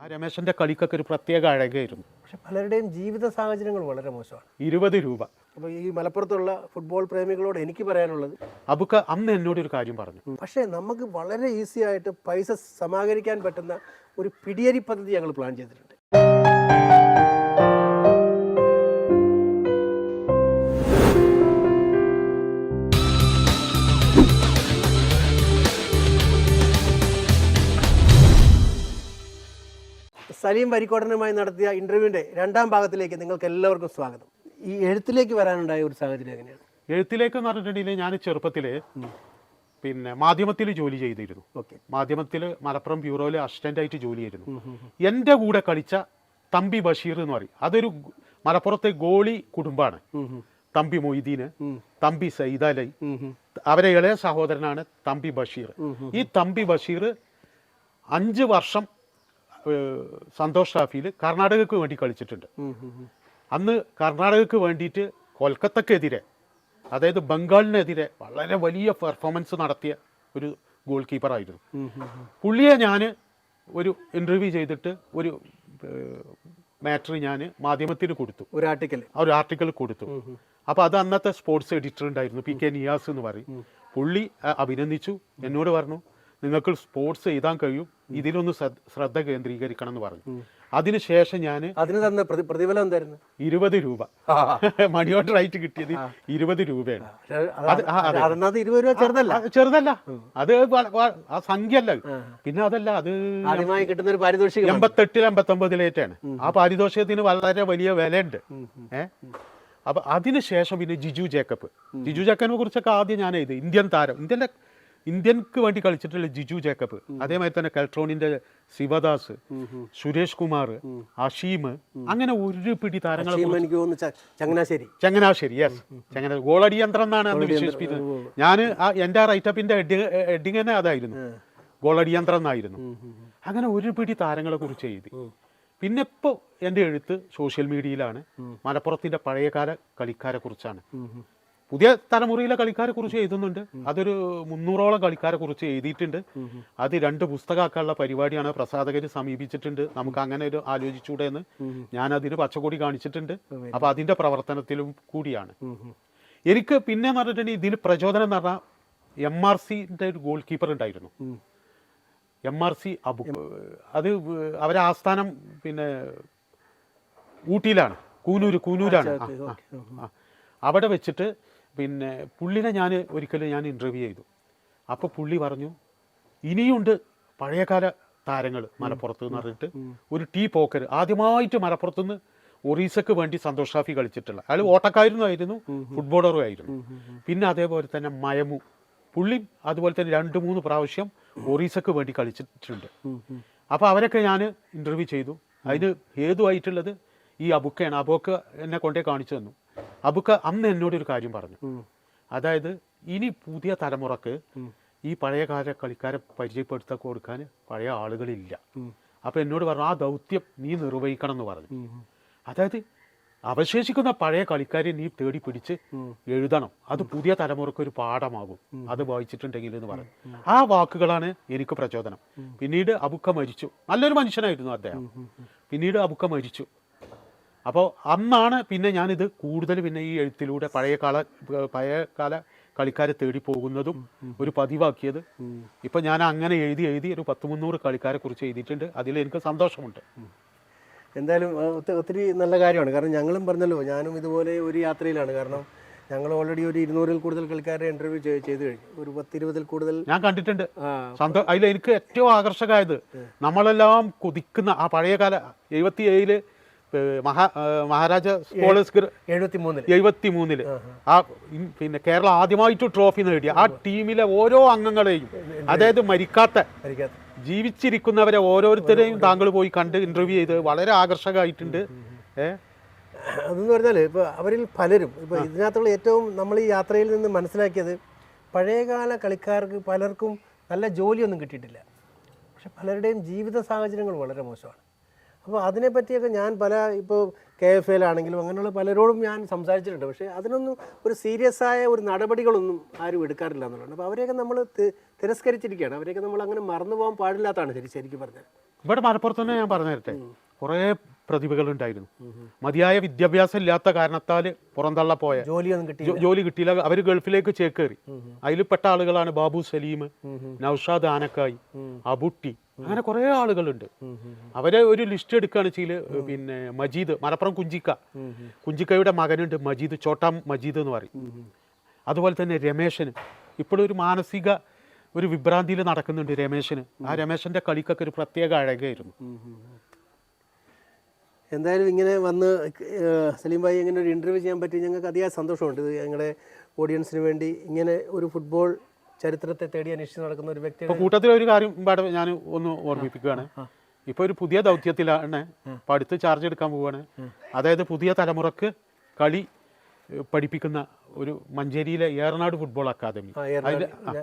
ആ രമേശന്റെ കളിക്കൊക്കെ ഒരു പ്രത്യേക അഴകായിരുന്നു. പക്ഷെ പലരുടെയും ജീവിത സാഹചര്യങ്ങൾ വളരെ മോശമാണ്. ഇരുപത് രൂപ. അപ്പോൾ ഈ മലപ്പുറത്തുള്ള ഫുട്ബോൾ പ്രേമികളോട് എനിക്ക് പറയാനുള്ളത് അബുക്ക അന്ന് എന്നോട് ഒരു കാര്യം പറഞ്ഞു. പക്ഷെ നമുക്ക് വളരെ ഈസി ആയിട്ട് പൈസ സമാഹരിക്കാൻ പറ്റുന്ന ഒരു പിടിയരി പദ്ധതി ഞങ്ങൾ പ്ലാൻ ചെയ്തിട്ടുണ്ട്. സലീം വരിക്കോടനുമായി നടത്തിയ ഇന്റർവ്യൂവിന്റെ രണ്ടാം ഭാഗത്തിലേക്ക് നിങ്ങൾക്ക് എല്ലാവർക്കും സ്വാഗതം. ഈ എഴുത്തിലേക്ക് വരാനുണ്ടായ ഒരു സാഹചര്യം എങ്ങനെയാണ്? എഴുത്തിലേക്ക് എന്ന് പറഞ്ഞിട്ടുണ്ടെങ്കിൽ ഞാൻ ചെറുപ്പത്തിൽ പിന്നെ മാധ്യമത്തിൽ ജോലി ചെയ്തിരുന്നു. ഓക്കെ. മാധ്യമത്തിൽ മലപ്പുറം ബ്യൂറോയിൽ അസിസ്റ്റന്റായിട്ട് ജോലി ചെയ്തിരുന്നു. എന്റെ കൂടെ കളിച്ച തമ്പി ബഷീർ എന്ന് പറയും. അതൊരു മലപ്പുറത്തെ ഗോളി കുടുംബമാണ് തമ്പി മൊയ്തീന് തമ്പി സൈദാലൈ അവരെ ഇളയ സഹോദരനാണ് തമ്പി ബഷീർ. ഈ തമ്പി ബഷീർ അഞ്ച് വർഷം സന്തോഷ് ട്രോഫിയിൽ കർണാടകക്ക് വേണ്ടി കളിച്ചിട്ടുണ്ട്. അന്ന് കർണാടകക്ക് വേണ്ടിയിട്ട് കൊൽക്കത്തക്കെതിരെ അതായത് ബംഗാളിനെതിരെ വളരെ വലിയ പെർഫോമൻസ് നടത്തിയ ഒരു ഗോൾ കീപ്പറായിരുന്നു പുള്ളിയെ ഞാൻ ഒരു ഇന്റർവ്യൂ ചെയ്തിട്ട് ഒരു മാറ്റർ ഞാൻ മാധ്യമത്തിന് കൊടുത്തു. ഒരു ആർട്ടിക്കൽ ഒരു ആർട്ടിക്കൽ കൊടുത്തു. അപ്പോൾ അത് അന്നത്തെ സ്പോർട്സ് എഡിറ്റർ ഉണ്ടായിരുന്നു പി കെ നിയാസ് എന്ന് പറയും. പുള്ളി അഭിനന്ദിച്ചു. എന്നോട് പറഞ്ഞു നിങ്ങൾക്ക് സ്പോർട്സ് എഴുതാൻ കഴിയും. ഇതിലൊന്ന് ശ്രദ്ധ- കേന്ദ്രീകരിക്കണം എന്ന് പറഞ്ഞു. അതിനുശേഷം ഞാൻ അതിന് തന്ന പ്രതിഫലം എന്തായിരുന്നു? ഇരുപത് രൂപ. മണി ഓർഡർ ആയിട്ട് കിട്ടിയത് ഇരുപത് രൂപയാണ്. അത് ഇരുപത് രൂപ ചെറുതല്ല? ചെറുതല്ല. അത് ആ സംഖ്യ അല്ല പിന്നെ അതല്ല അത് ആദ്യമായി കിട്ടുന്ന ഒരു പാരിതോഷികം എൺപത്തെട്ടിൽ എൺപത്തൊമ്പതിലേറ്റാണ് ആ പാരിതോഷികത്തിന് വളരെ വലിയ വിലയുണ്ട്. ഏഹ് അപ്പൊ അതിനുശേഷം പിന്നെ ജിജു ജേക്കബ്. ജിജു ജേക്കബിനെ കുറിച്ചൊക്കെ ആദ്യം ഞാൻ എഴുതി. ഇന്ത്യൻ താരം. ഇന്ത്യന്റെ ഇന്ത്യൻക്ക് വേണ്ടി കളിച്ചിട്ടുള്ള ജിജു ജേക്കബ് അതേമാതിരി തന്നെ കെൽട്രോണിന്റെ ശിവദാസ് സുരേഷ് കുമാർ അഷീം അങ്ങനെ ഒരു പിടി താരങ്ങൾ ടീം എനിക്ക് തോന്നുന്നു ചങ്ങനാശ്ശേരി. ചങ്ങനാശ്ശേരി യെസ് ചങ്ങനാശ് ഗോളടി യന്ത്രം എന്നാണ് അന്ന് വിശേഷിപ്പിക്കുന്നത് ഞാൻ ആ എന്റെ റൈറ്റപ്പിന്റെ ഹെഡിങ് തന്നെ അതായിരുന്നു. ഗോളടി യന്ത്രം എന്നായിരുന്നു. അങ്ങനെ ഒരു പിടി താരങ്ങളെ കുറിച്ച് എഴുതി. പിന്നെ ഇപ്പോൾ എന്റെ എഴുത്ത് സോഷ്യൽ മീഡിയയിലാണ് മലപ്പുറത്തിന്റെ പഴയകാല കളിക്കാരെ കുറിച്ചാണ്. പുതിയ തലമുറയിലെ കളിക്കാരെ കുറിച്ച് എഴുതുന്നുണ്ട്. അതൊരു മുന്നൂറോളം കളിക്കാരെ കുറിച്ച് എഴുതിയിട്ടുണ്ട്. അത് രണ്ട് പുസ്തകമാക്കാനുള്ള പരിപാടിയാണ് പ്രസാധകർ സമീപിച്ചിട്ടുണ്ട്. നമുക്ക് അങ്ങനെ ഒരു ആലോചിച്ചൂടെ എന്ന് ഞാൻ അതിന് പച്ചക്കൊടി കാണിച്ചിട്ടുണ്ട്. അപ്പൊ അതിന്റെ പ്രവർത്തനത്തിലും കൂടിയാണ്. എനിക്ക് പിന്നെ എന്ന് പറഞ്ഞിട്ടുണ്ടെങ്കിൽ ഇതിന് പ്രചോദനം എന്ന് പറഞ്ഞാൽ എം ആർ സിന്റെ ഒരു ഗോൾ കീപ്പർ ഉണ്ടായിരുന്നു. M R C Abu. അത് അവരെ ആസ്ഥാനം പിന്നെ ഊട്ടിയിലാണ്. കൂനൂര് കൂനൂരാണ്. അവിടെ വെച്ചിട്ട് പിന്നെ പുള്ളിനെ ഞാൻ ഒരിക്കലും ഞാൻ ഇന്റർവ്യൂ ചെയ്തു. അപ്പോൾ പുള്ളി പറഞ്ഞു ഇനിയുണ്ട് പഴയകാല താരങ്ങൾ മലപ്പുറത്ത് എന്ന് പറഞ്ഞിട്ട് ഒരു ടീ പോക്കർ. ആദ്യമായിട്ട് മലപ്പുറത്തുനിന്ന് ഒറീസക്ക് വേണ്ടി സന്തോഷ് ട്രോഫി കളിച്ചിട്ടുള്ള. അയാൾ ഓട്ടക്കാരനും ആയിരുന്നു ഫുട്ബോളറും ആയിരുന്നു. പിന്നെ അതേപോലെ തന്നെ മയമു. പുള്ളി അതുപോലെ തന്നെ രണ്ട് മൂന്ന് പ്രാവശ്യം ഒറീസക്ക് വേണ്ടി കളിച്ചിട്ടുണ്ട്. അപ്പോൾ അവരൊക്കെ ഞാൻ ഇന്റർവ്യൂ ചെയ്തു. അതിന് ഹേതുവായിട്ടുള്ളത് ഈ അബുക്കയാണ്. അബുക്ക എന്നെ കൊണ്ടേ കാണിച്ചു തന്നു. അബുക്ക അന്ന് എന്നോട് ഒരു കാര്യം പറഞ്ഞു. അതായത് ഇനി പുതിയ തലമുറയ്ക്ക് ഈ പഴയകാല കളിക്കാരെ പരിചയപ്പെടുത്താൻ കൊടുക്കാൻ പഴയ ആളുകളില്ല. അപ്പൊ എന്നോട് പറഞ്ഞു ആ ദൗത്യം നീ നിർവഹിക്കണം എന്ന് പറഞ്ഞു അതായത് അവശേഷിക്കുന്ന പഴയ കളിക്കാരെ നീ തേടി പിടിച്ച് എഴുതണം. അത് പുതിയ തലമുറയ്ക്ക് ഒരു പാഠമാകും. അത് വായിച്ചിട്ടുണ്ടെങ്കിൽ എന്ന് പറഞ്ഞു. ആ വാക്കുകളാണ് എനിക്ക് പ്രചോദനം. പിന്നീട് അബുക്ക മരിച്ചു. നല്ലൊരു മനുഷ്യനായിരുന്നു അദ്ദേഹം. പിന്നീട് അബുക്ക മരിച്ചു. അപ്പോൾ അന്നാണ് പിന്നെ ഞാനിത് കൂടുതൽ പിന്നെ ഈ എഴുത്തിലൂടെ പഴയ കാല പഴയ കാല കളിക്കാരെ തേടി പോകുന്നതും ഒരു പതിവാക്കിയത്. ഇപ്പം ഞാൻ അങ്ങനെ എഴുതി എഴുതി ഒരു പത്ത് മുന്നൂറ് കളിക്കാരെ കുറിച്ച് എഴുതിയിട്ടുണ്ട്. അതിൽ എനിക്ക് സന്തോഷമുണ്ട്. എന്തായാലും ഒത്തിരി നല്ല കാര്യമാണ്. കാരണം ഞങ്ങളും പറഞ്ഞല്ലോ ഞാനും ഇതുപോലെ ഒരു യാത്രയിലാണ്. കാരണം ഞങ്ങൾ ഓൾറെഡി ഒരു ഇരുന്നൂറിൽ കൂടുതൽ കളിക്കാരെ ഇന്റർവ്യൂ ചെയ്ത് കഴിഞ്ഞു. ഒരു പത്തിരുപതിൽ കൂടുതൽ ഞാൻ കണ്ടിട്ടുണ്ട്. അതിൽ എനിക്ക് ഏറ്റവും ആകർഷകമായത് നമ്മളെല്ലാം കൊതിക്കുന്ന ആ പഴയ കാല എഴുപത്തി ഏഴിൽ മഹാ മഹാരാജ സ്കോളേഴ്സ് എഴുപത്തി മൂന്നിൽ ആ പിന്നെ കേരളം ആദ്യമായിട്ട് ട്രോഫി നേടിയ ആ ടീമിലെ ഓരോ അംഗങ്ങളെയും അതായത് മരിക്കാത്ത ജീവിച്ചിരിക്കുന്നവരെ ഓരോരുത്തരെയും താങ്കൾ പോയി കണ്ട് ഇന്റർവ്യൂ ചെയ്ത് വളരെ ആകർഷകമായിട്ടുണ്ട്. ഏഹ് അതെന്ന് പറഞ്ഞാൽ ഇപ്പോൾ അവരിൽ പലരും ഇപ്പോൾ ഇതിനകത്തുള്ള ഏറ്റവും നമ്മൾ ഈ യാത്രയിൽ നിന്ന് മനസ്സിലാക്കിയത് പഴയകാല കളിക്കാർക്ക് പലർക്കും നല്ല ജോലിയൊന്നും കിട്ടിയിട്ടില്ല. പക്ഷെ പലരുടെയും ജീവിത സാഹചര്യങ്ങൾ വളരെ മോശമാണ്. അപ്പോൾ അതിനെപ്പറ്റിയൊക്കെ ഞാൻ പല ഇപ്പോൾ കെ എഫ് എയിലാണെങ്കിലും അങ്ങനെയുള്ള പലരോടും ഞാൻ സംസാരിച്ചിട്ടുണ്ട്. പക്ഷേ അതിനൊന്നും ഒരു സീരിയസ് ആയ ഒരു നടപടികളൊന്നും ആരും എടുക്കാറില്ല എന്നുള്ളതാണ്. അപ്പോൾ അവരെയൊക്കെ നമ്മൾ തിരസ്കരിച്ചിരിക്കുകയാണ്. അവരെയൊക്കെ നമ്മൾ അങ്ങനെ മറന്നു പോകാൻ പാടില്ലാത്തതാണ് ശരി ശരിക്കും പറഞ്ഞാൽ. ഇവിടെ മലപ്പുറത്ത് തന്നെ ഞാൻ പറഞ്ഞു തരട്ടെ കുറേ പ്രതിഭകളുണ്ടായിരുന്നു. മതിയായ വിദ്യാഭ്യാസം ഇല്ലാത്ത കാരണത്താൽ പുറന്തള്ള പോയ ജോലിയൊന്നും കിട്ടി ജോലി കിട്ടിയില്ല. അവർ ഗൾഫിലേക്ക് ചേക്കേറി. അതിൽപ്പെട്ട ആളുകളാണ് ബാബു സലീം നൌഷാദ് ആനക്കായി അബുട്ടി അങ്ങനെ കുറേ ആളുകളുണ്ട്. അവരെ ഒരു ലിസ്റ്റ് എടുക്കുകയാണ് വെച്ചാൽ പിന്നെ മജീദ് മലപ്പുറം കുഞ്ചിക്ക. കുഞ്ചിക്കയുടെ മകനുണ്ട് മജീദ് ചോട്ടാ മജീദ് എന്ന് പറയും. അതുപോലെ തന്നെ രമേശന്. ഇപ്പോഴൊരു മാനസിക ഒരു വിഭ്രാന്തിയിൽ നടക്കുന്നുണ്ട് രമേശന്. ആ രമേശന്റെ കളിക്കൊക്കെ ഒരു പ്രത്യേക അഴകായിരുന്നു. എന്തായാലും ഇങ്ങനെ വന്ന് സലീം ഭായി ഇങ്ങനെ ഒരു ഇന്റർവ്യൂ ചെയ്യാൻ പറ്റി ഞങ്ങൾക്ക് അതിയായ സന്തോഷമുണ്ട്. ഇത് ഞങ്ങളുടെ ഓഡിയൻസിന് വേണ്ടി ഇങ്ങനെ ഒരു ഫുട്ബോൾ ചരിത്രത്തെ തേടി അന്വേഷിച്ച് നടക്കുന്ന ഒരു വ്യക്തി കൂട്ടത്തിൽ ഒരു കാര്യം പാടെ ഞാൻ ഒന്ന് ഓർമ്മിപ്പിക്കുകയാണ് ഇപ്പോൾ ഒരു പുതിയ ദൗത്യത്തിലാണ് പഠിത്ത് ചാർജ് എടുക്കാൻ പോവുകയാണ് അതായത് പുതിയ തലമുറയ്ക്ക് കളി പഠിപ്പിക്കുന്ന ഒരു മഞ്ചേരിയിലെ ഏറനാട് ഫുട്ബോൾ അക്കാദമി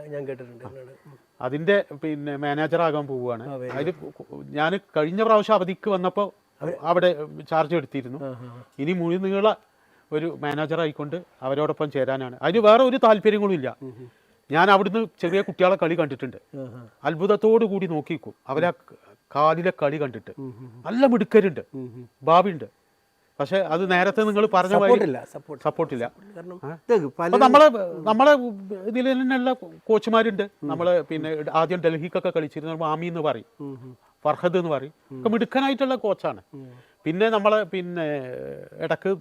ഞാൻ- കേട്ടിട്ടുണ്ട് പിന്നെ മാനേജർ ആകാൻ പോവുകയാണ് അതിൽ ഞാൻ കഴിഞ്ഞ പ്രാവശ്യം അവധിക്ക് വന്നപ്പോൾ അവിടെ ചാർജ് എടുത്തിരുന്നു. ഇനി മുഴുനീള ഒരു മാനേജർ ആയിക്കൊണ്ട് അവരോടൊപ്പം ചേരാനാണ്. അതിന് വേറെ ഒരു താല്പര്യങ്ങളും ഇല്ല. ഞാൻ അവിടുന്ന് ചെറിയ കുട്ടികളെ കളി കണ്ടിട്ടുണ്ട്. അത്ഭുതത്തോടു കൂടി നോക്കിക്കും അവരെ കാലിലെ കളി കണ്ടിട്ട്. നല്ല മിടുക്കരുണ്ട്. ഭാവിയുണ്ട്. പക്ഷെ അത് നേരത്തെ നിങ്ങൾ പറഞ്ഞ സപ്പോർട്ടില്ല നമ്മളെ നമ്മളെ ഇതിൽ തന്നെയുള്ള കോച്ചുമാരുണ്ട് നമ്മളെ പിന്നെ ആദ്യം ഡൽഹിക്കൊക്കെ കളിച്ചിരുന്ന മാമി എന്ന് പറയും. ഫർഹദ് എന്ന് പറയും. ഒക്കെ മിടുക്കനായിട്ടുള്ള കോച്ചാണ്. പിന്നെ നമ്മളെ പിന്നെ ഇടയ്ക്ക്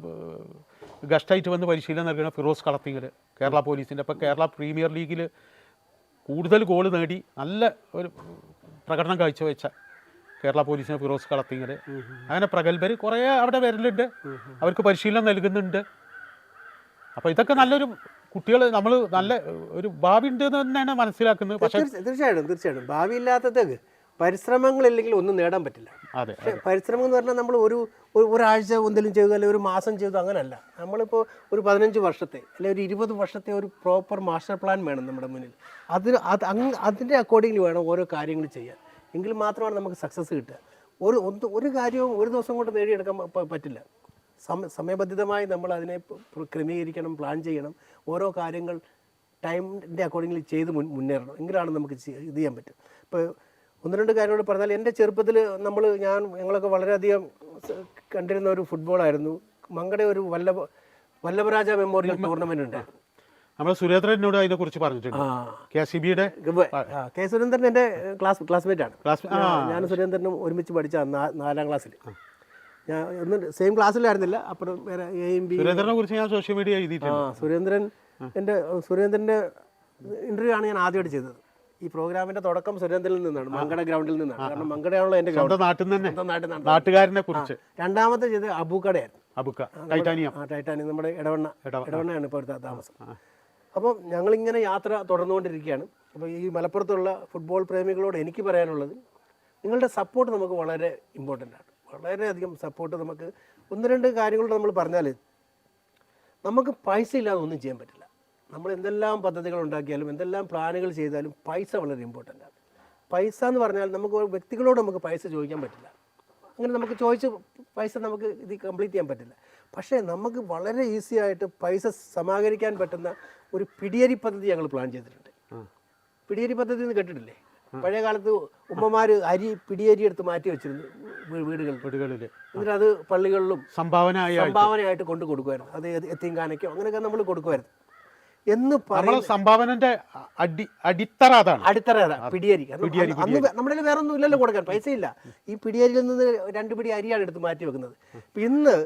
ഗസ്റ്റായിട്ട് വന്ന് പരിശീലനം നൽകുന്ന ഫിറോസ് കളത്തിങ്ങൽ കേരള പോലീസിന്റെ അപ്പോൾ കേരള പ്രീമിയർ ലീഗിൽ കൂടുതൽ ഗോൾ നേടി നല്ല ഒരു പ്രകടനം കാഴ്ചവെച്ച കേരള പോലീസിന് ഫിറോസ് കളത്തിങ്ങൽ അങ്ങനെ പ്രഗത്ഭർ കുറേ അവിടെ വരലുണ്ട്. അവർക്ക് പരിശീലനം നൽകുന്നുണ്ട്. അപ്പോൾ ഇതൊക്കെ നല്ലൊരു കുട്ടികൾ നമ്മൾ നല്ല ഒരു ഭാവി ഉണ്ട് എന്ന് തന്നെയാണ് മനസ്സിലാക്കുന്നത്. പക്ഷേ തീർച്ച- തീർച്ചയായിട്ടും തീർച്ചയായിട്ടും. ഭാവിയില്ലാത്തതൊക്കെ പരിശ്രമങ്ങളില്ലെങ്കിൽ ഒന്നും നേടാൻ പറ്റില്ല. അതെ പരിശ്രമം എന്ന് പറഞ്ഞാൽ നമ്മൾ ഒരു ഒരു- ഒരാഴ്ച എന്തെങ്കിലും ചെയ്തു അല്ലെങ്കിൽ ഒരു മാസം ചെയ്തു അങ്ങനല്ല. നമ്മളിപ്പോൾ ഒരു പതിനഞ്ച് വർഷത്തെ അല്ലെങ്കിൽ ഒരു ഇരുപത് വർഷത്തെ ഒരു പ്രോപ്പർ മാസ്റ്റർ പ്ലാൻ വേണം നമ്മുടെ മുന്നിൽ. അതിന് അത് അങ്ങ് അതിന്റെ അക്കോർഡിംഗ്ലി വേണം ഓരോ കാര്യങ്ങൾ ചെയ്യാൻ. എങ്കിൽ മാത്രമാണ് നമുക്ക് സക്സസ് കിട്ടുക. ഒരു ഒന്ന് ഒരു കാര്യവും ഒരു ദിവസം കൊണ്ട് നേടിയെടുക്കാൻ പറ്റില്ല. സമ സമയബന്ധിതമായി നമ്മൾ അതിനെ ക്രമീകരിക്കണം പ്ലാൻ ചെയ്യണം. ഓരോ കാര്യങ്ങൾ ടൈമിന്റെ അക്കോർഡിംഗ്ലി ചെയ്ത് മുൻ മുന്നേറണം. എങ്കിലാണ് നമുക്ക് ഇത് ചെയ്യാൻ പറ്റും ഇപ്പോൾ ഒന്ന് രണ്ട് കാര്യങ്ങൾ പറഞ്ഞാൽ എന്റെ ചെറുപ്പത്തിൽ നമ്മൾ ഞാൻ ഞങ്ങളൊക്കെ വളരെയധികം കണ്ടിരുന്ന ഒരു ഫുട്ബോളായിരുന്നു. മങ്കടെ ഒരു വല്ലഭ വല്ലഭരാജ മെമ്മോറിയൽ ടൂർണമെന്റ് ഉണ്ട്. നമ്മൾ സുരേന്ദ്രനോട് അതിനെ കുറിച്ച് പറഞ്ഞിട്ടുണ്ട് കെ സുരേന്ദ്രൻ എന്റെ ക്ലാസ് ക്ലാസ്മേറ്റ് ആണ്. ഞാൻ സുരേന്ദ്രനും ഒരുമിച്ച് പഠിച്ച നാലാം ക്ലാസ്സിൽ. ഞാൻ ഒന്ന് സെയിം ക്ലാസ്സിലായിരുന്നില്ല അപ്പുറം വേറെ എയും ബി സുരേന്ദ്രനെ കുറിച്ച് ഞാൻ സോഷ്യൽ മീഡിയ എഴുതിയിട്ടുണ്ട്. സുരേന്ദ്രൻ എന്റെ സുരേന്ദ്രന്റെ ഇന്റർവ്യൂ ആണ് ഞാൻ ആദ്യമായിട്ട് ചെയ്തത്. ഈ പ്രോഗ്രാമിന്റെ തുടക്കം സുരേന്ദ്രനിൽ നിന്നാണ് മങ്കട ഗ്രൗണ്ടിൽ നിന്നാണ്. കാരണം മങ്കടയാണല്ലോ എന്റെ നാട്ടിൽ തന്നെ. നാട്ടുകാരനെ കുറിച്ച്. രണ്ടാമത്തെ ചെയ്ത് അബുക്കടയായിരുന്നു. അബുക്ക. ടൈറ്റാനിയം. ആ ടൈറ്റാനിയം. നമ്മുടെ ഇടവണ്ണ ഇടവണ്ണയാണ് ഇപ്പോൾ താമസം. താമസം അപ്പം ഞങ്ങളിങ്ങനെ യാത്ര തുടർന്നുകൊണ്ടിരിക്കുകയാണ്. അപ്പോൾ ഈ മലപ്പുറത്തുള്ള ഫുട്ബോൾ പ്രേമികളോട് എനിക്ക് പറയാനുള്ളത് നിങ്ങളുടെ സപ്പോർട്ട് നമുക്ക് വളരെ ഇമ്പോർട്ടന്റ് ആണ്. വളരെയധികം സപ്പോർട്ട് നമുക്ക്. ഒന്ന് രണ്ട് കാര്യങ്ങൾ നമ്മൾ പറഞ്ഞാൽ നമുക്ക് പൈസ ഇല്ലാതെ ഒന്നും ചെയ്യാൻ പറ്റില്ല. നമ്മൾ എന്തെല്ലാം പദ്ധതികൾ ഉണ്ടാക്കിയാലും എന്തെല്ലാം പ്ലാനുകൾ ചെയ്താലും പൈസ വളരെ ഇമ്പോർട്ടന്റ് ആണ്. പൈസ എന്ന് പറഞ്ഞാൽ നമുക്ക് വ്യക്തികളോട് നമുക്ക് പൈസ ചോദിക്കാൻ പറ്റില്ല. അങ്ങനെ നമുക്ക് ചോദിച്ച് പൈസ നമുക്ക് ഇത് കംപ്ലീറ്റ് ചെയ്യാൻ പറ്റില്ല. പക്ഷേ നമുക്ക് വളരെ ഈസി ആയിട്ട് പൈസ സമാഹരിക്കാൻ പറ്റുന്ന ഒരു പിടിയരി പദ്ധതി ഞങ്ങൾ പ്ലാൻ ചെയ്തിട്ടുണ്ട്. പിടിയരി പദ്ധതി എന്ന് കേട്ടിട്ടില്ലേ? പഴയ കാലത്ത് ഉമ്മമാര് അരി പിടിയരി എടുത്ത് മാറ്റി വെച്ചിരുന്നു വീടുകൾ വീടുകളിൽ. വീടുകളിൽ എന്നിട്ട് അത് പള്ളികളിലും സംഭാവന സംഭാവനയായിട്ട് കൊണ്ട് കൊടുക്കുമായിരുന്നു. അത് എത്തിങ്കാനയ്ക്കോ അങ്ങനെയൊക്കെ നമ്മൾ കൊടുക്കുമായിരുന്നു. എന്ന് പറ നമ്മളെ സംഭാവനന്റെ അടി അടിത്തറ അതാണ്. അടിത്തറ പിടിയരി അന്ന് നമ്മുടെ വേറെ ഒന്നും ഇല്ലല്ലോ കൊടുക്കാൻ. പൈസ ഇല്ല ഈ പിടിയരിയിൽ നിന്ന് രണ്ട് പിടി അരിയാണ് എടുത്ത് മാറ്റി വെക്കുന്നത്. ഇന്ന്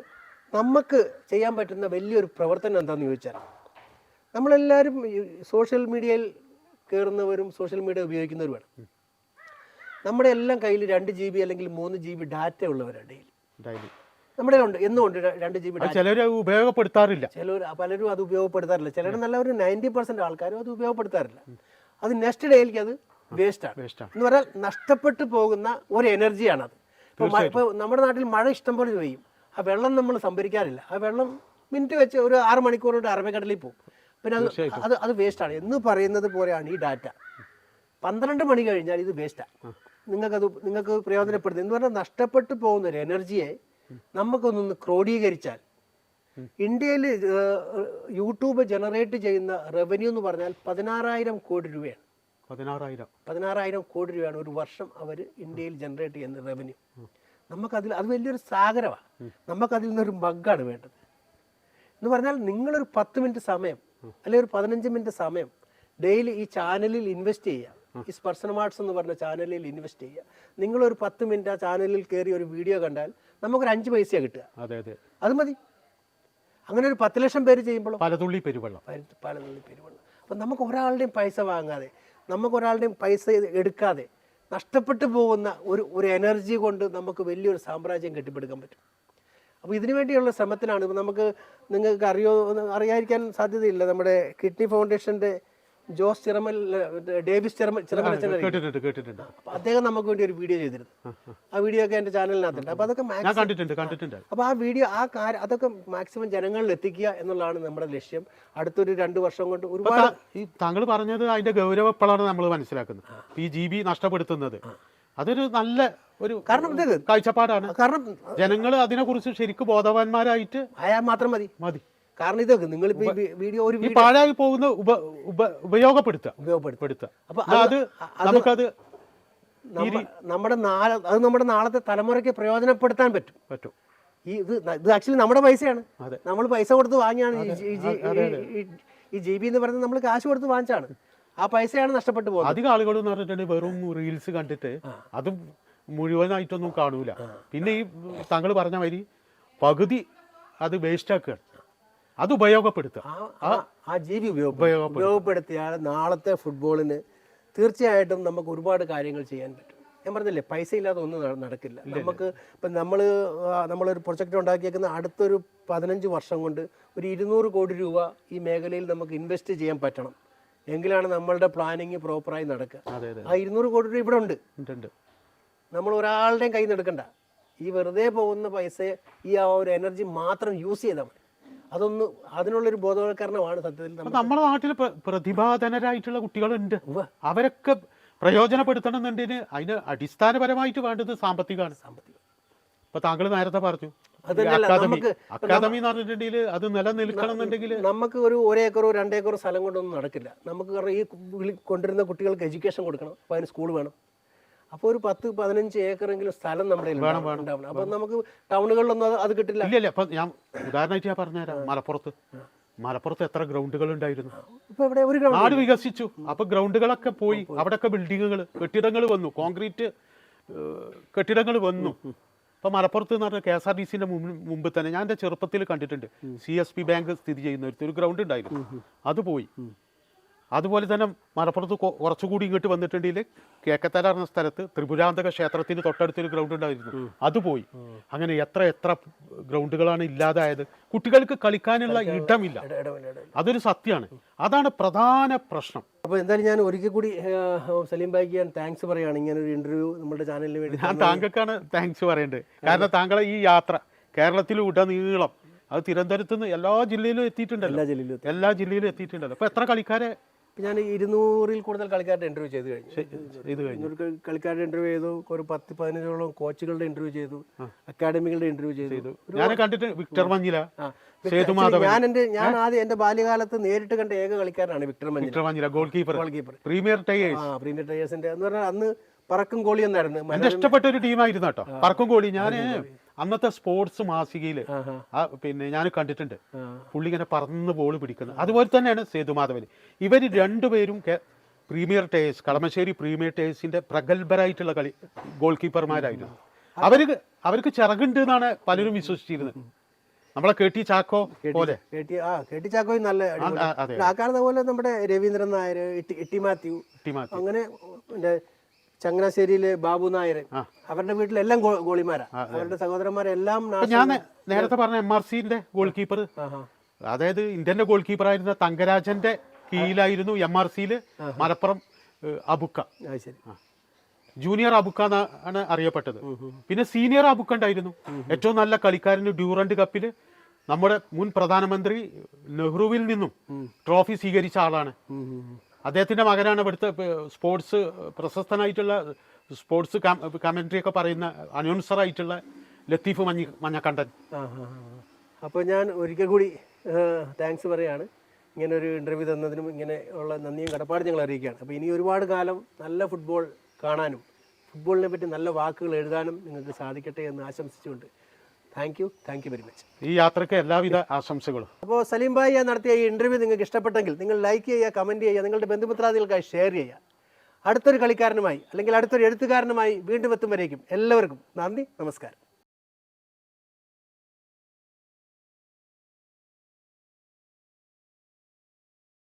നമുക്ക് ചെയ്യാൻ പറ്റുന്ന വലിയൊരു പ്രവർത്തനം എന്താണെന്ന് ചോദിച്ചാൽ നമ്മളെല്ലാവരും സോഷ്യൽ മീഡിയയിൽ കയറുന്നവരും സോഷ്യൽ മീഡിയ ഉപയോഗിക്കുന്നവരുമാണ്. നമ്മുടെ എല്ലാം കയ്യിൽ രണ്ട് ജി ബി അല്ലെങ്കിൽ മൂന്ന് ജി ബി ഡാറ്റ ഉള്ളവരാണ് ഡെയിലി. നമ്മുടെ ഉണ്ട്. എന്നുകൊണ്ട് രണ്ട് ജി ബി ചിലർ ഉപയോഗപ്പെടുത്താറില്ല. ചിലർ പലരും അത് ഉപയോഗപ്പെടുത്താറില്ല. ചിലർ നല്ല ഒരു നയന്റി പെർസെന്റ് ആൾക്കാരും അത് ഉപയോഗപ്പെടുത്താറില്ല. അത് നെക്സ്റ്റ് ഡേയിലേക്ക് അത് വേസ്റ്റാണ് എന്ന് പറഞ്ഞാൽ നഷ്ടപ്പെട്ടു പോകുന്ന ഒരു എനർജിയാണ് അത് ഇപ്പോൾ ഇപ്പോൾ നമ്മുടെ നാട്ടിൽ മഴ ഇഷ്ടം പോലെ പെയ്യും. ആ വെള്ളം നമ്മൾ സംഭരിക്കാറില്ല. ആ വെള്ളം മിനിറ്റ് വെച്ച് ഒരു ആറ് മണിക്കൂർ കൊണ്ട് അറബിക്കടലിൽ പോകും. പിന്നെ അത് അത് അത് വേസ്റ്റാണ് എന്ന് പറയുന്നത് പോലെയാണ് ഈ ഡാറ്റ പന്ത്രണ്ട് മണി കഴിഞ്ഞാൽ ഇത് വേസ്റ്റാണ് നിങ്ങൾക്കത് നിങ്ങൾക്ക് പ്രയോജനപ്പെടുന്നത് എന്ന് പറഞ്ഞാൽ നഷ്ടപ്പെട്ടു പോകുന്ന ഒരു എനർജിയെ നമുക്കൊന്നൊന്ന് ക്രോഡീകരിച്ചാൽ. ഇന്ത്യയിൽ യൂട്യൂബ് ജനറേറ്റ് ചെയ്യുന്ന റവന്യൂ എന്ന് പറഞ്ഞാൽ പതിനാറായിരം കോടി രൂപയാണ്. പതിനാറായിരം. പതിനാറായിരം കോടി രൂപയാണ് ഒരു വർഷം അവർ ഇന്ത്യയിൽ ജനറേറ്റ് ചെയ്യുന്ന റവന്യൂ. നമുക്കതിൽ അത് വലിയൊരു സാഗരമാണ് നമുക്കതിൽ നിന്നൊരു മഗ്ഗാണ് വേണ്ടത്. എന്ന് പറഞ്ഞാൽ നിങ്ങളൊരു പത്ത് മിനിറ്റ് സമയം അല്ലെങ്കിൽ ഒരു പതിനഞ്ച് മിനിറ്റ് സമയം ഡെയിലി ഈ ചാനലിൽ ഇൻവെസ്റ്റ് ചെയ്യുക. ഈ സ്പർശന മാർട്സ് എന്ന് പറഞ്ഞ ചാനലിൽ ഇൻവെസ്റ്റ് ചെയ്യുക. നിങ്ങളൊരു പത്ത് മിനിറ്റ് ആ ചാനലിൽ കയറി ഒരു വീഡിയോ കണ്ടാൽ നമുക്കൊരു അഞ്ച് പൈസയാണ് കിട്ടുക. അതെ അതെ. അത് മതി. അങ്ങനെ ഒരു പത്ത് ലക്ഷം പേര് ചെയ്യുമ്പോൾ പലതുള്ളി പെരുവെള്ളം. പലതുള്ളി പെരുവെള്ളം. അപ്പം നമുക്ക് ഒരാളുടെയും പൈസ വാങ്ങാതെ നമുക്ക് ഒരാളുടെയും പൈസ എടുക്കാതെ നഷ്ടപ്പെട്ടു പോകുന്ന ഒരു ഒരു എനർജി കൊണ്ട് നമുക്ക് വലിയൊരു സാമ്രാജ്യം കെട്ടിപ്പടുക്കാൻ പറ്റും. അപ്പോൾ ഇതിനു വേണ്ടിയുള്ള ശ്രമത്തിനാണ്. ഇപ്പം നമുക്ക് നിങ്ങൾക്ക് അറിയോ അറിയാതിരിക്കാൻ സാധ്യതയില്ല. നമ്മുടെ കിഡ്നി ഫൗണ്ടേഷന്റെ ജോസ് ചിറമൽ ഡേവിസ് ചിറമൽ ചിറമൽ കേട്ടിട്ടുണ്ട് കേട്ടിട്ടുണ്ട്. അപ്പോൾ അദ്ദേഹം നമുക്ക് വേണ്ടി ഒരു വീഡിയോ ചെയ്തിരുന്നു. ആ വീഡിയോ ഒക്കെ എന്റെ ചാനലിനകത്തുണ്ട്. അപ്പൊ അതൊക്കെ കണ്ടിട്ടുണ്ട് കണ്ടിട്ടുണ്ട്. അപ്പോൾ ആ വീഡിയോ ആ കാര്യം അതൊക്കെ മാക്സിമം ജനങ്ങളിൽ എത്തിക്കുക എന്നുള്ളതാണ് നമ്മുടെ ലക്ഷ്യം. അടുത്തൊരു രണ്ടു വർഷം കൊണ്ട് ഒരുപാട് ഈ താങ്കൾ പറഞ്ഞത് അതിന്റെ ഗൗരവപ്പളാണ് നമ്മൾ മനസ്സിലാക്കുന്നത്. ഈ ജി ബി നഷ്ടപ്പെടുത്തുന്നത്. അതൊരു നല്ല ഒരു കാരണം കാഴ്ചപ്പാടാണ്. കാരണം ജനങ്ങൾ അതിനെക്കുറിച്ച് ശരിക്കും ബോധവാന്മാരായിട്ട് ആയാൽ മാത്രം മതി. മതി. കാരണം ഇതൊക്കെ നിങ്ങൾ ഈ വീഡിയോ ഒരു പാഴായി പോകുന്ന ഉപ ഉപ ഉപയോഗപ്പെടുത്തുക. ഉപയോഗപ്പെടുത്തുക. പെടുത്തുക. അപ്പൊ അത് നമുക്കത് നമ്മുടെ നാളെ അത് നമ്മുടെ നാളത്തെ തലമുറയ്ക്ക് പ്രയോജനപ്പെടുത്താൻ പറ്റും. പറ്റും. ഈ ഇത് ഇത് ആക്ച്വലി നമ്മുടെ പൈസയാണ്. നമ്മൾ പൈസ കൊടുത്ത് വാങ്ങിയാണ് ഈ ജി ബി എന്ന് പറയുന്നത് നമ്മൾ കാശ് കൊടുത്ത് വാങ്ങിച്ചാണ്. ആ പൈസയാണ് നഷ്ടപ്പെട്ടു പോകുന്നത്. അധികം ആളുകൾ എന്ന് പറഞ്ഞിട്ടുണ്ടെങ്കിൽ വെറും റീൽസ് കണ്ടിട്ട് അത് മുഴുവനായിട്ടൊന്നും കാണൂല. പിന്നെ ഈ താങ്കൾ പറഞ്ഞ മാതിരി പകുതി അത് വേസ്റ്റ് ആക്കുകയാണ്. അത് ഉപയോഗപ്പെടുത്തുക. ആ- ജീവി ഉപയോഗപ്പെടുത്തും ഉപയോഗപ്പെടുത്തിയാൽ നാളത്തെ ഫുട്ബോളിന് തീർച്ചയായിട്ടും നമുക്ക് ഒരുപാട് കാര്യങ്ങൾ ചെയ്യാൻ പറ്റും. ഞാൻ പറഞ്ഞില്ലേ പൈസ ഇല്ലാതെ ഒന്നും നടക്കില്ല. നമുക്ക് ഇപ്പം നമ്മൾ നമ്മളൊരു പ്രൊജക്റ്റ് ഉണ്ടാക്കിയേക്കുന്ന അടുത്തൊരു പതിനഞ്ച് വർഷം കൊണ്ട് ഒരു ഇരുന്നൂറ് കോടി രൂപ ഈ മേഖലയിൽ നമുക്ക് ഇൻവെസ്റ്റ് ചെയ്യാൻ പറ്റണം. എങ്കിലാണ് നമ്മളുടെ പ്ലാനിങ് പ്രോപ്പറായി നടക്കുക. ആ ഇരുന്നൂറ് കോടി രൂപ ഇവിടെ ഉണ്ട്. നമ്മൾ ഒരാളുടെയും കയ്യിൽ നിന്ന് എടുക്കണ്ട. ഈ വെറുതെ പോകുന്ന പൈസ ഈ ആ ഒരു എനർജി മാത്രം യൂസ് ചെയ്താൽ മതി. അതൊന്ന് അതിനുള്ളൊരു ബോധവൽക്കരണമാണ് സത്യത്തിൽ അപ്പൊ നമ്മുടെ നാട്ടിൽ പ്രതിഭാധനരായിട്ടുള്ള കുട്ടികളുണ്ട്. അവരൊക്കെ പ്രയോജനപ്പെടുത്തണം എന്നുണ്ടെങ്കിൽ അതിന് അടിസ്ഥാനപരമായിട്ട് വേണ്ടത് സാമ്പത്തികമാണ്. സാമ്പത്തികം. ഇപ്പൊ താങ്കൾ നേരത്തെ പറഞ്ഞു. അക്കാദമി അക്കാദമി എന്ന് പറഞ്ഞിട്ടുണ്ടെങ്കിൽ അത് നിലനിൽക്കണം എന്നുണ്ടെങ്കിൽ നമുക്ക് ഒരു ഒരേക്കറോ രണ്ടേക്കറോ സ്ഥലം കൊണ്ടൊന്നും നടക്കില്ല. നമുക്ക് കാരണം ഈ കൊണ്ടുവരുന്ന കുട്ടികൾക്ക് എഡ്യൂക്കേഷൻ കൊടുക്കണം. അപ്പോൾ അതിന് സ്കൂൾ വേണം. അപ്പോൾ ഒരു പത്ത് പതിനഞ്ച് ഏക്കറെങ്കിലും സ്ഥലം നമ്മുടെ അപ്പൊ നമുക്ക് ടൗണുകളിലൊന്നും അത് കിട്ടില്ല. ഇല്ല ഇല്ല. ഞാൻ ഉദാഹരണമായിട്ട് ഞാൻ പറഞ്ഞുതരാം. മലപ്പുറത്ത്. മലപ്പുറത്ത് എത്ര ഗ്രൗണ്ടുകൾ ഉണ്ടായിരുന്നു? നാട് വികസിച്ചു. അപ്പൊ ഗ്രൗണ്ടുകളൊക്കെ പോയി. അവിടെയൊക്കെ ബിൽഡിങ്ങുകൾ കെട്ടിടങ്ങൾ വന്നു. കോൺക്രീറ്റ് കെട്ടിടങ്ങൾ വന്നു. ഇപ്പൊ മലപ്പുറത്ത് എന്ന് പറഞ്ഞാൽ കെ എസ് ആർ ടി സിന്റെ മുമ്പ് തന്നെ. ഞാൻ എന്റെ ചെറുപ്പത്തിൽ കണ്ടിട്ടുണ്ട്. സി എസ് പി ബാങ്ക് സ്ഥിതി ചെയ്യുന്ന ഒരു ഗ്രൗണ്ട് ഉണ്ടായിരുന്നു. അത് പോയി. അതുപോലെ തന്നെ മലപ്പുറത്ത് കുറച്ചുകൂടി ഇങ്ങോട്ട് വന്നിട്ടുണ്ടെങ്കിൽ കേക്കത്തല എന്ന സ്ഥലത്ത് ത്രിപുരാന്തക ക്ഷേത്രത്തിന് തൊട്ടടുത്തൊരു ഗ്രൗണ്ട് ഉണ്ടായിരുന്നു. അത് പോയി. അങ്ങനെ എത്ര എത്ര ഗ്രൗണ്ടുകളാണ് ഇല്ലാതായത്. കുട്ടികൾക്ക് കളിക്കാനുള്ള ഇടമില്ല. അതൊരു സത്യമാണ് അതാണ് പ്രധാന പ്രശ്നം. അപ്പോൾ എന്തായാലും ഞാൻ ഒരിക്കൽ കൂടി സലീം ബായിക്ക് ഞാൻ താങ്ക്സ് പറയുകയാണ്. ഇങ്ങനെ ഒരു ഇന്റർവ്യൂ നമ്മുടെ ചാനലിന് വേണ്ടി ഞാൻ താങ്കൾക്കാണ് താങ്ക്സ് പറയേണ്ടത്. കാരണം താങ്കളെ ഈ യാത്ര കേരളത്തിലുടനീളം അത് തിരുവനന്തപുരത്ത് നിന്ന് എല്ലാ ജില്ലയിലും എത്തിയിട്ടുണ്ടല്ലോ എല്ലാ ജില്ലയിലും എത്തിയിട്ടുണ്ടല്ലോ. അപ്പൊ എത്ര കളിക്കാരെ ഞാൻ ഇരുന്നൂറിൽ കൂടുതൽ കളിക്കാരുടെ ഇന്റർവ്യൂ ചെയ്ത് കഴിഞ്ഞു. ഇരുന്നൂറ് കളിക്കാരുടെ ഇന്റർവ്യൂ ചെയ്തു ഒരു പത്ത് പതിനഞ്ചോളം കോച്ചുകളുടെ ഇന്റർവ്യൂ ചെയ്തു അക്കാഡമികളുടെ ഇന്റർവ്യൂ ചെയ്തു. ഞാൻ കണ്ടിട്ട് വിക്ടർ മഞ്ഞില? ഞാൻ എന്റെ ഞാൻ ആദ്യം എന്റെ ബാല്യകാലത്ത് നേരിട്ട് കണ്ട ഏക കളിക്കാരനാണ് Victor Manjila. Goalkeeper goalkeeper Premier Tyres ആ പ്രീമിയർ ടയേഴ്സിന്റെ എന്ന് പറഞ്ഞാൽ അന്ന് പറക്കും കോളി എന്നായിരുന്നു. എന്റെ ഇഷ്ടപ്പെട്ട ഒരു ടീമായിരുന്നു കേട്ടോ. പറക്കും കോളി. ഞാൻ അന്നത്തെ സ്പോർട്സ് മാസികയിൽ പിന്നെ ഞാൻ കണ്ടിട്ടുണ്ട്. പുള്ളി ഇങ്ങനെ പറന്ന് ബോൾ പിടിക്കുന്നത് അതുപോലെ തന്നെയാണ് സേതുമാധവൻ ഇവർ രണ്ടുപേരും പ്രീമിയർ ടേഴ്സ് കളമശ്ശേരി പ്രീമിയർ ടേഴ്സിന്റെ പ്രഗത്ഭരായിട്ടുള്ള കളി ഗോൾ കീപ്പർമാരായിരുന്നു അവർക്ക് അവർക്ക് ചിറകുണ്ട് എന്നാണ് പലരും വിശ്വസിച്ചിരുന്നത്. നമ്മളെ കേട്ടി ചാക്കോ പോലെ. കേട്ടി ചാക്കോ നല്ല. ആ, കാണുന്ന പോലെ നമ്മുടെ രവീന്ദ്രൻ നായർ ഇട്ടി മാത്യു അങ്ങനെ ചങ്ങനാശ്ശേരിയിലെ ബാബു നായർ. അവരുടെ വീട്ടിലെല്ലാം ഗോളിമാരാ. അവരുടെ സഹോദരന്മാരെല്ലാം ഞാൻ നേരത്തെ പറഞ്ഞ എം ആർ സിന്റെ ഗോൾ കീപ്പർ അതായത് ഇന്ത്യന്റെ ഗോൾ കീപ്പർ ആയിരുന്ന തങ്കരാജന്റെ കീഴിലായിരുന്നു എം ആർ സിയിൽ മലപ്പുറം അബുക്ക. ശരി. ജൂനിയർ അബുക്ക എന്നാണ് അറിയപ്പെട്ടത്. പിന്നെ സീനിയർ അബുക്ക ഉണ്ടായിരുന്നു. ഏറ്റവും നല്ല കളിക്കാരന് ഡ്യൂറന്റ് കപ്പിൽ നമ്മുടെ മുൻ പ്രധാനമന്ത്രി നെഹ്റുവിൽ നിന്നും ട്രോഫി സ്വീകരിച്ച ആളാണ്. അദ്ദേഹത്തിന്റെ മകനാണ് ഇവിടുത്തെ സ്പോർട്സ് പ്രശസ്തനായിട്ടുള്ള സ്പോർട്സ് കമൻട്രി ഒക്കെ പറയുന്ന അനൗൺസർ ആയിട്ടുള്ള ലത്തീഫ് മഞ്ഞ മഞ്ഞക്കണ്ടൻ. അപ്പോൾ ഞാൻ ഒരിക്കൽ കൂടി താങ്ക്സ് പറയാണ്. ഇങ്ങനെ ഒരു ഇന്റർവ്യൂ തന്നതിനും ഇങ്ങനെ ഉള്ള നന്ദിയും കടപ്പാട് ഞങ്ങൾ അറിയിക്കുകയാണ്. അപ്പോൾ ഇനി ഒരുപാട് കാലം നല്ല ഫുട്ബോൾ കാണാനും ഫുട്ബോളിനെ പറ്റി നല്ല വാക്കുകൾ എഴുതാനും നിങ്ങൾക്ക് സാധിക്കട്ടെ എന്ന് ആശംസിച്ചുകൊണ്ട് thank you thank you very much ഈ യാത്രയ്ക്ക് എല്ലാവിധ ആശംസകളും. അപ്പോൾ സലീം ഭായി ഞാൻ നടത്തിയ ഈ ഇന്റർവ്യൂ നിങ്ങൾക്ക് ഇഷ്ടപ്പെട്ടെങ്കിൽ നിങ്ങൾ ലൈക്ക് ചെയ്യുക കമന്റ് ചെയ്യുക നിങ്ങളുടെ ബന്ധുമിത്രാദികൾക്കായി ഷെയർ ചെയ്യുക. അടുത്തൊരു കളിക്കാരനുമായി അല്ലെങ്കിൽ അടുത്തൊരു എഴുത്തുകാരനുമായി വീണ്ടും എത്തും വരേക്കും എല്ലാവർക്കും നന്ദി നമസ്കാരം.